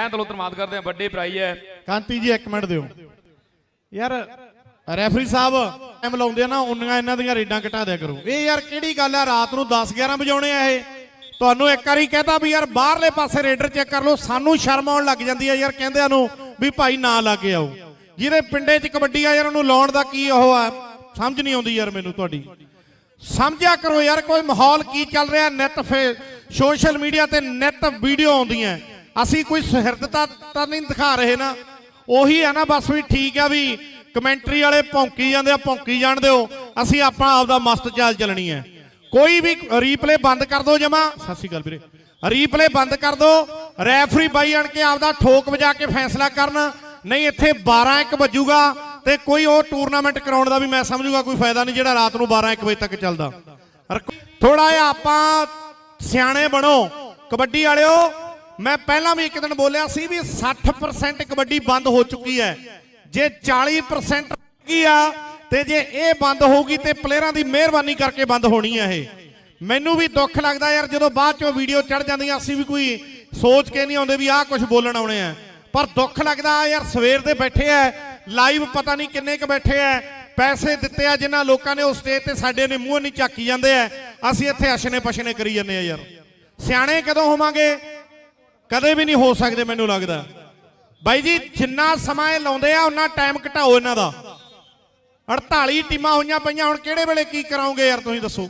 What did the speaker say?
ਮੈਂ ਤਲੋਂ ਧੰਨਵਾਦ ਕਰਦੇ ਆ ਵੱਡੇ ਪ੍ਰਾਈਜ਼ ਹੈ ਕਾਂਤੀ ਜੀ, ਇੱਕ ਮਿੰਟ ਦਿਓ। ਯਾਰ, ਰੈਫਰੀ ਸਾਹਿਬ ਟਾਈਮ ਲਾਉਂਦੇ ਆ ਨਾ, ਉਨੀਆਂ ਇਹਨਾਂ ਦੀਆਂ ਰੇਡਾਂ ਘਟਾ ਦਿਆ ਕਰੋ। ਇਹ ਯਾਰ, ਕਿਹੜੀ ਗੱਲ ਆ? ਰਾਤ ਨੂੰ 10 11 ਵਜਾਉਣੇ ਆ ਇਹ। ਤੁਹਾਨੂੰ ਇੱਕ ਵਾਰੀ ਕਹਤਾ ਵੀ ਯਾਰ, ਬਾਹਰਲੇ ਪਾਸੇ ਰੇਡਰ ਚੈੱਕ ਕਰ ਲਓ, ਸਾਨੂੰ ਸ਼ਰਮ ਆਉਣ ਲੱਗ ਜਾਂਦੀ ਆ ਯਾਰ, ਕਹਿੰਦਿਆਂ ਨੂੰ ਵੀ ਭਾਈ ਨਾ ਲਾ ਕੇ ਆਓ। ਜਿਹਦੇ ਪਿੰਡੇ 'ਚ ਕਬੱਡੀ ਆ ਯਾਰ, ਉਹਨੂੰ ਲਾਉਣ ਦਾ ਕੀ ਉਹ ਆ? ਸਮਝ ਨਹੀਂ ਆਉਂਦੀ ਯਾਰ ਮੈਨੂੰ ਤੁਹਾਡੀ। ਸਮਝਿਆ ਕਰੋ ਯਾਰ, ਕੋਈ ਮਾਹੌਲ ਕੀ ਚੱਲ ਰਿਹਾ? ਨੈਟ ਫੇ ਸੋਸ਼ਲ ਮੀਡੀਆ ਤੇ ਨੈਟ ਵੀਡੀਓ ਆਉਂਦੀਆਂ। ਅਸੀਂ ਕੋਈ ਸੁਹਿਰਦਤਾ ਤਾਂ ਨਹੀਂ ਦਿਖਾ ਰਹੇ ਨਾ। ਉਹੀ ਆ ਨਾ ਬਸ ਵੀ ਠੀਕ ਆ ਵੀ ਕਮੈਂਟਰੀ ਵਾਲੇ ਭੌਂਕੀ ਜਾਂਦੇ ਆ, ਭੌਂਕੀ ਜਾਣ ਦਿਓ। ਅਸੀਂ ਆਪਣਾ ਆਪਦਾ ਮਸਤ ਚਾਲ ਚੱਲਣੀ ਹੈ। ਕੋਈ ਵੀ ਰੀਪਲੇ ਬੰਦ ਕਰ ਦਿਓ ਜਮਾ। ਸਤਿ ਸ਼੍ਰੀ ਅਕਾਲ ਵੀਰੇ। ਰੀਪਲੇ ਬੰਦ ਕਰ ਦਿਓ ਰੈਫਰੀ ਬਾਈ ਆਣ ਕੇ ਆਪਦਾ ਠੋਕ ਵਜਾ ਕੇ ਫੈਸਲਾ ਕਰਨ। ਨਹੀਂ, ਇੱਥੇ 12 1 ਵੱਜੂਗਾ ਤੇ ਕੋਈ ਉਹ ਟੂਰਨਾਮੈਂਟ ਕਰਾਉਣ ਦਾ ਵੀ ਮੈਂ ਸਮਝੂਗਾ, ਕੋਈ ਫਾਇਦਾ ਨਹੀਂ ਜਿਹੜਾ ਰਾਤ ਨੂੰ 12 1 ਵਜੇ ਤੱਕ ਚੱਲਦਾ। ਥੋੜਾ ਜਿਹਾ ਆਪਾਂ ਸਿਆਣੇ ਬਣੋ। ਕਬੱਡੀ ਵਾਲਿਓ ਮੈਂ ਪਹਿਲਾਂ ਵੀ ਇੱਕ ਦਿਨ ਬੋਲਿਆ ਸੀ ਵੀ 60% ਕਬੱਡੀ ਬੰਦ ਹੋ ਚੁੱਕੀ ਹੈ। ਜੇ 40% ਕੀ ਆ, ਤੇ ਜੇ ਇਹ ਬੰਦ ਹੋਊਗੀ, ਤੇ ਪਲੇਅਰਾਂ ਦੀ ਮਿਹਰਬਾਨੀ ਕਰਕੇ ਬੰਦ ਹੋਣੀ ਹੈ ਇਹ। ਮੈਨੂੰ ਵੀ ਦੁੱਖ ਲੱਗਦਾ ਯਾਰ, ਜਦੋਂ ਬਾਅਦ ਚੋਂ ਵੀਡੀਓ ਚੜ ਜਾਂਦੀਆਂ, ਅਸੀਂ ਵੀ ਕੋਈ ਸੋਚ ਕੇ ਨਹੀਂ ਆਉਂਦੇ ਵੀ ਆਹ ਕੁਝ ਬੋਲਣ ਆਉਣੇ ਆ। ਪਰ ਦੁੱਖ ਲੱਗਦਾ ਯਾਰ, ਸਵੇਰ ਦੇ ਬੈਠੇ ਆ ਲਾਈਵ ਪਤਾ ਨਹੀਂ ਕਿੰਨੇ ਕ ਬੈਠੇ ਆ, ਪੈਸੇ ਦਿੱਤੇ ਆ ਜਿਨ੍ਹਾਂ ਲੋਕਾਂ ਨੇ ਉਸ ਸਟੇਜ ਤੇ ਸਾਡੇ ਨੇ ਮੂੰਹ ਨਹੀਂ ਝਾਕੀ ਜਾਂਦੇ ਆ। ਅਸੀਂ ਇੱਥੇ ਅਸ਼ਨੇ ਪਸ਼ਨੇ ਕਰੀ ਜਾਂਦੇ ਆ ਯਾਰ। ਸਿਆਣੇ ਕਦੋਂ ਹੋਵਾਂਗੇ? ਕਦੇ ਵੀ ਨਹੀਂ ਹੋ ਸਕਦੇ ਮੈਨੂੰ ਲੱਗਦਾ। ਬਾਈ ਜੀ, ਜਿੰਨਾ ਸਮਾਂ ਇਹ ਲਾਉਂਦੇ ਆ ਉਹਨਾਂ ਟਾਈਮ ਘਟਾਓ ਇਹਨਾਂ ਦਾ। 48 ਟੀਮਾਂ ਹੋਈਆਂ ਪਈਆਂ, ਹੁਣ ਕਿਹੜੇ ਵੇਲੇ ਕੀ ਕਰਾਉਂਗੇ ਯਾਰ ਤੁਸੀਂ ਦੱਸੋ।